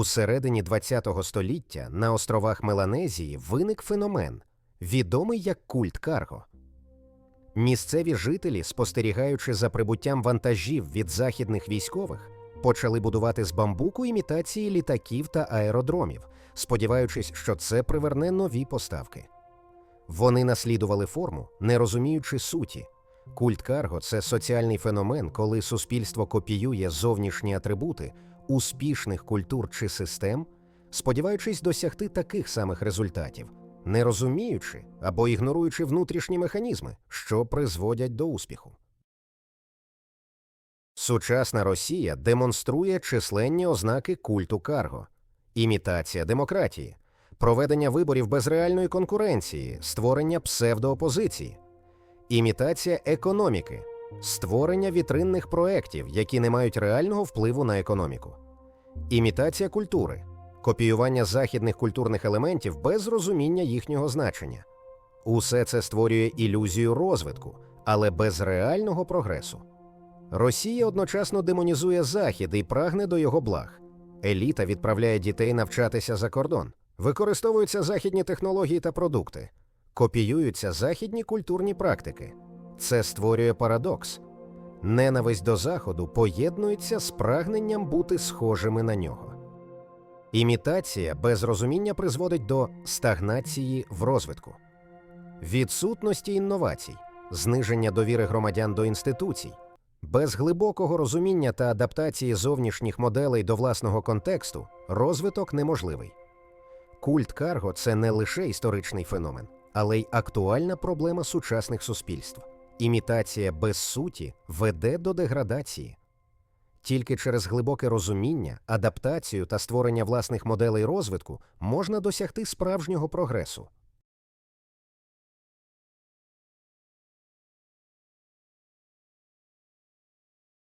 У середині ХХ століття на островах Меланезії виник феномен, відомий як культ карго. Місцеві жителі, спостерігаючи за прибуттям вантажів від західних військових, почали будувати з бамбуку імітації літаків та аеродромів, сподіваючись, що це приверне нові поставки. Вони наслідували форму, не розуміючи суті. Культ карго це соціальний феномен, коли суспільство копіює зовнішні атрибути успішних культур чи систем, сподіваючись досягти таких самих результатів, не розуміючи або ігноруючи внутрішні механізми, що призводять до успіху. Сучасна Росія демонструє численні ознаки культу карго, імітація демократії, проведення виборів без реальної конкуренції, створення псевдоопозиції, імітація економіки, створення вітринних проєктів, які не мають реального впливу на економіку, імітація культури, копіювання західних культурних елементів без розуміння їхнього значення. Усе це створює ілюзію розвитку, але без реального прогресу. Росія одночасно демонізує Захід і прагне до його благ. Еліта відправляє дітей навчатися за кордон, використовуються західні технології та продукти, копіюються західні культурні практики. Це створює парадокс. Ненависть до Заходу поєднується з прагненням бути схожими на нього. Імітація без розуміння призводить до стагнації в розвитку, відсутності інновацій, зниження довіри громадян до інституцій. Без глибокого розуміння та адаптації зовнішніх моделей до власного контексту розвиток неможливий. Культ карго це не лише історичний феномен, але й актуальна проблема сучасних суспільств. Імітація без суті веде до деградації. Тільки через глибоке розуміння, адаптацію та створення власних моделей розвитку можна досягти справжнього прогресу.